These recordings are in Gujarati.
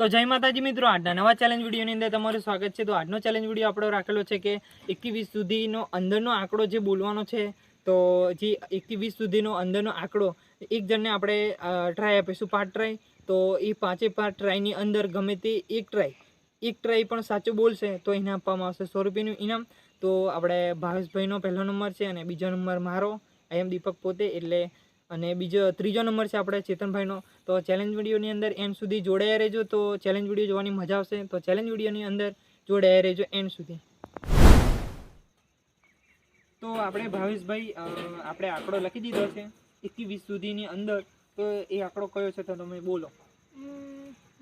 તો જય માતાજી મિત્રો, આજના નવા ચેલેન્જ વિડીયોની અંદર તમારું સ્વાગત છે. તો આજનો ચેલેન્જ વીડિયો આપણો રાખેલો છે કે એકથી વીસ સુધીનો અંદરનો આંકડો જે બોલવાનો છે, તો જે એકથી વીસ સુધીનો અંદરનો આંકડો, એક જણને આપણે ટ્રાય આપીશું પાંચ ટ્રાય તો એ પાંચે પાંચ ટ્રાયની અંદર ગમે તે એક ટ્રાય એક ટ્રાય પણ સાચું બોલશે તો એને આપવામાં આવશે સો રૂપિયાનું ઇનામ. તો આપણે ભાવેશભાઈનો પહેલો નંબર છે અને બીજો નંબર મારો. આઈ એમ દીપક પોતે એટલે અને બીજો ત્રીજો નંબર છે આપણે ચેતનભાઈનો. તો ચેલેન્જ વિડીયોની અંદર એન્ડ સુધી જોડાયા રહેજો. તો ચેલેન્જ વીડિયો જોવાની મજા આવશે. તો ચેલેન્જ વિડીયોની અંદર જોડાયા રહેજો એન્ડ સુધી. તો આપણે ભાવેશભાઈ આપણે આંકડો લખી દીધો છે. એકથી વીસ સુધીની અંદર. તો એ આંકડો કયો છે તો તમે બોલો.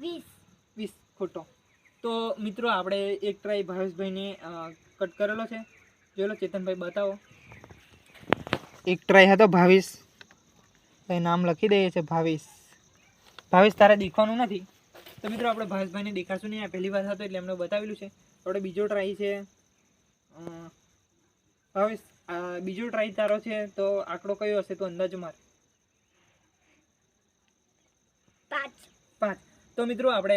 વીસ. વીસ ખોટો. તો મિત્રો આપણે એક ટ્રાય ભાવેશભાઈને કટ કરેલો છે. જોયેલો ચેતનભાઈ બતાવો. એક ટ્રાય હતો ભાવેશ. ભાઈ નામ લખી દઈએ છે ભાવેશ. ભાવેશ તારે દેખવાનું નથી? તો મિત્રો આપણે ભાવેશભાઈને દેખાશું નહીં. આ પહેલી વાર હતો એટલે એમને બતાવેલું છે. આપણે બીજો ટ્રાય છે. ભાવેશ બીજો ટ્રાય તારો છે તો આંકડો કયો હશે તો અંદાજ માર. પાંચ. પાંચ. તો મિત્રો આપણે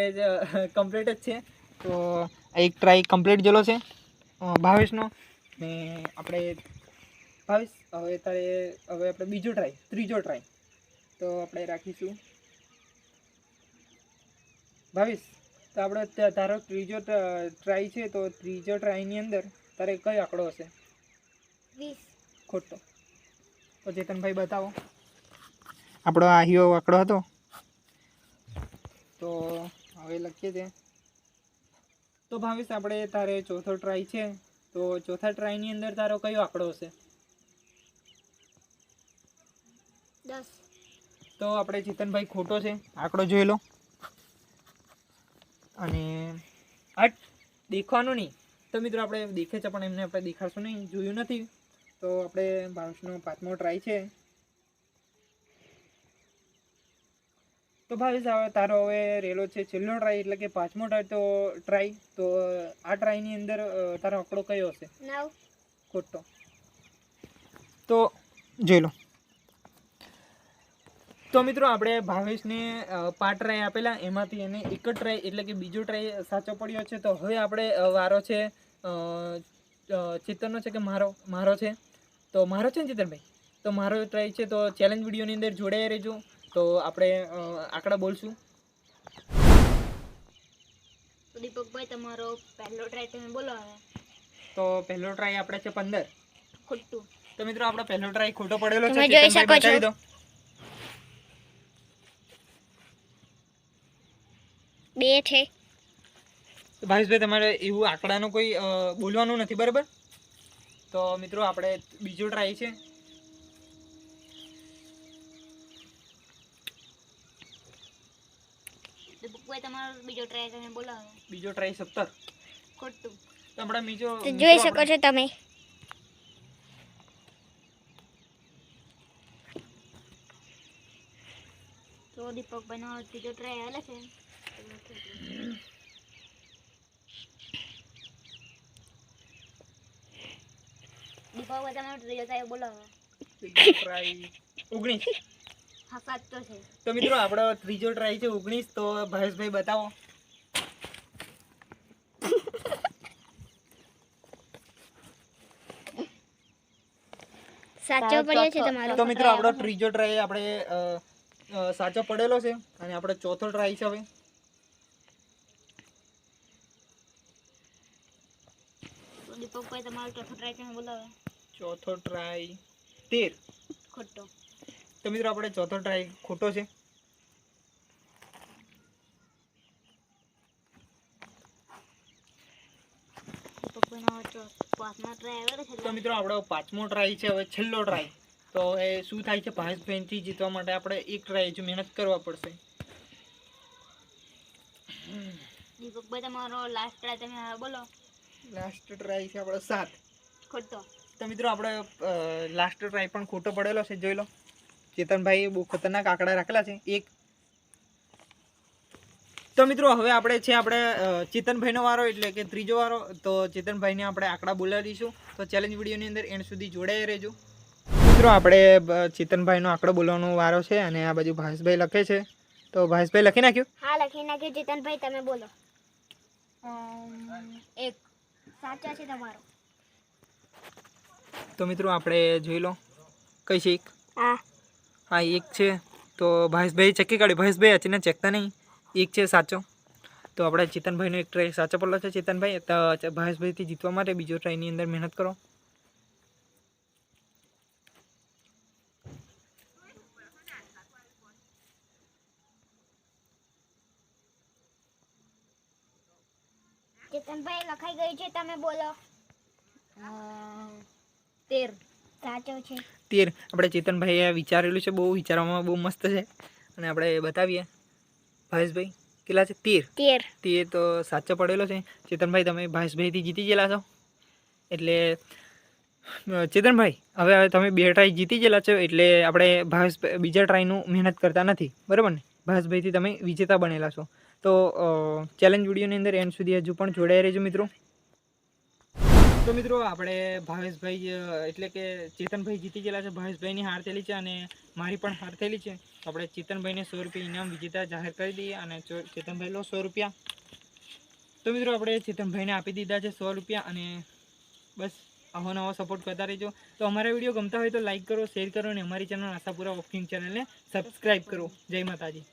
કમ્પ્લીટ જ છે. તો એક ટ્રાય કમ્પ્લીટ જેલો છે. ભાવેશનો. ને આપણે ભાવેશ હવે તારે હવે આપણે બીજો ટ્રાય ત્રીજો ટ્રાય તો આપણે રાખીશું. ભાવીશ તો આપણે તારો ત્રીજો ટ્રાય છે તો ત્રીજો ટ્રાયની અંદર તારે કયો આંકડો હશે? વીસ. ખોટો. તો ચેતનભાઈ બતાવો. આપણો આ હિયો આંકડો હતો? તો હવે લખીએ છે તો ભાવીશ આપણે તારે ચોથો ટ્રાય છે તો ચોથા ટ્રાયની અંદર તારો કયો આંકડો હશે? દસ. તો આપણે ચેતનભાઈ ખોટો છે. આંકડો જોઈ લો. અને હટ દેખવાનું નહીં. તો મિત્રો આપણે દેખે છે પણ એમને આપણે દેખાડશું નહીં. જોયું નથી. તો આપણે ભાવેશનો પાંચમો ટ્રાય છે. તો ભાવેશ હવે તારો હવે રેલો છે. છેલ્લો ટ્રાય એટલે કે પાંચમો ટ્રાય તો ટ્રાય તો આ ટ્રાયની અંદર તારો આંકડો કયો હશે? ખોટો. તો જોઈ લો. તો મિત્રો આપણે ભાવેશને પાંચ ટ્રાય આપેલા. એમાંથી એને એક જ ટ્રાય એટલે કે બીજો ટ્રાય સાચો પડ્યો છે. તો હવે આપણે વારો છે અ, છે કે મારો? મારો છે? તો મારો છે ને ચેતનભાઈ? તો મારો ટ્રાય છે. તો ચેલેન્જ વિડીયોની અંદર જોડાઈ રહેજો. તો આપણે આંકડા બોલશું. દીપકભાઈ તમારો પહેલો ટ્રાય તમે બોલો હવે. તો પહેલો ટ્રાય આપણે છે પંદર. ખોટું. તો મિત્રો આપણો પહેલો ટ્રાય ખોટો પડેલો છે. જોઈ શકો છો. બતાવી દો બે છે. ભાવેશભાઈ તમારે એવું આંકડાનું કોઈ બોલવાનું નથી બરાબર? તો મિત્રો આપણે બીજો ટ્રાય છે. તમારો બીજો ટ્રાય તમે બોલો બીજો ટ્રાય સત્તર. ખોટું. તો બીજો જોઈ શકો છો તમે. તો દીપકભાઈનો ત્રીજો ટ્રાય હાલે છે. ઓગણીસ. હા સાચો છે. તો મિત્રો આપણો ત્રીજો ટ્રાય છે ઓગણીસ તો ભાવેશભાઈ બતાવો. સાચો પડ્યો છે તમારો. તો મિત્રો આપણો ત્રીજો ટ્રાય આપણે સાચો પડેલો છે અને આપણો ચોથો ટ્રાય છે હવે. દીપકભાઈ તમારો ચોથો ટ્રાય તમે બોલો ચોથો ટ્રાય તેર. ખોટો. તો મિત્રો આપણે ચોથો ટ્રાય ખોટો છે. તો મિત્રો આપણો પાંચમો ટ્રાય છે હવે છેલ્લો ટ્રાય તો એ શું થાય છે? ભાવેશભાઈથી જીતવા માટે આપણે એક ટ્રાય હજુ મહેનત કરવા પડશે. દીપકભાઈ તમારો લાસ્ટ ટ્રાય તમે બોલો. લાસ્ટ ટ્રાય છે આપણો સાત. ખોટો. તો મિત્રો આપણે લાસ્ટ ટ્રાય પણ ખોટો પડેલો છે જોઈ લો. ચેતનભાઈ બહુ ખતરનાક આંકડા રાખેલા છે. એક. તો મિત્રો હવે આપણે છે આપણે ચેતનભાઈનો વારો એટલે કે ત્રીજો વારો. તો ચેતનભાઈને આપણે આંકડા બોલાવીશું તો ચેલેન્જ વિડીયોની અંદર એન્ડ સુધી જોડાઈ રહેજો. મિત્રો આપણે ચેતનભાઈનો આંકડો બોલવાનો વારો છે અને આ બાજુ ભાવેશભાઈ લખે છે. તો ભાવેશભાઈ લખી નાખ્યું? હા લખી નાખ્યું. ચેતનભાઈ તમે બોલો. એક. સાચો છે તમારો. તો મિત્રો આપણે જોઈ લો કઈ છે એક? હા. હા એક છે તો ભાવેશભાઈ ચેકી કાઢ્યું. ભાવેશભાઈ અચાનક ચેકતા નહીં. એક છે સાચો. તો આપણે ચેતનભાઈનો એક ટ્રાય સાચો પડલો છે. ચેતનભાઈ તો ભાવેશભાઈથી જીતવા માટે બીજો ટ્રાયની અંદર મહેનત કરો. ચેતનભાઈ લખાઈ ગયું છે તમે બોલો. તેર. સાચો છે. તેર. આપણે ચેતનભાઈએ વિચારેલું છે બહુ વિચારવામાં બહુ મસ્ત છે. અને આપણે બતાવીએ. ભાવેશભાઈ કેટલા છે? તેર. તેર. તેર તો સાચો પડેલો છે. ચેતનભાઈ તમે ભાવેશભાઈથી જીતી ગયેલા છો. એટલે ચેતનભાઈ હવે હવે તમે બે ટ્રાય જીતી ગયેલા છો એટલે આપણે ભાવેશ બીજા ટ્રાયનું મહેનત કરતા નથી. બરાબર ને? ભાવેશભાઈથી તમે વિજેતા બનેલા છો. તો ચેલેન્જ વિડીયોની અંદર એન્ડ સુધી હજુ પણ જોડાઈ રહેજો મિત્રો. તો મિત્રો, આપણે ભાવેશભાઈ એટલે કે ચેતનભાઈ જીતી ગયેલા છે. ભાવેશભાઈની હાર થયેલી છે અને મારી પણ હાર થયેલી છે. આપણે ચેતનભાઈને સો રૂપિયા ઇનામ, વિજેતા જાહેર કરી દઈએ અને ચેતનભાઈ લો સો રૂપિયા. તો મિત્રો, આપણે ચેતનભાઈને આપી દીધા છે સો રૂપિયા અને બસ આવો નવો સપોર્ટ કરતા રહેજો. તો અમારા વીડિયો ગમતા હોય તો લાઇક કરો શેર કરો અને અમારી ચેનલ આશાપુરા વોકિંગ ચેનલને સબસ્ક્રાઈબ કરો. જય માતાજી.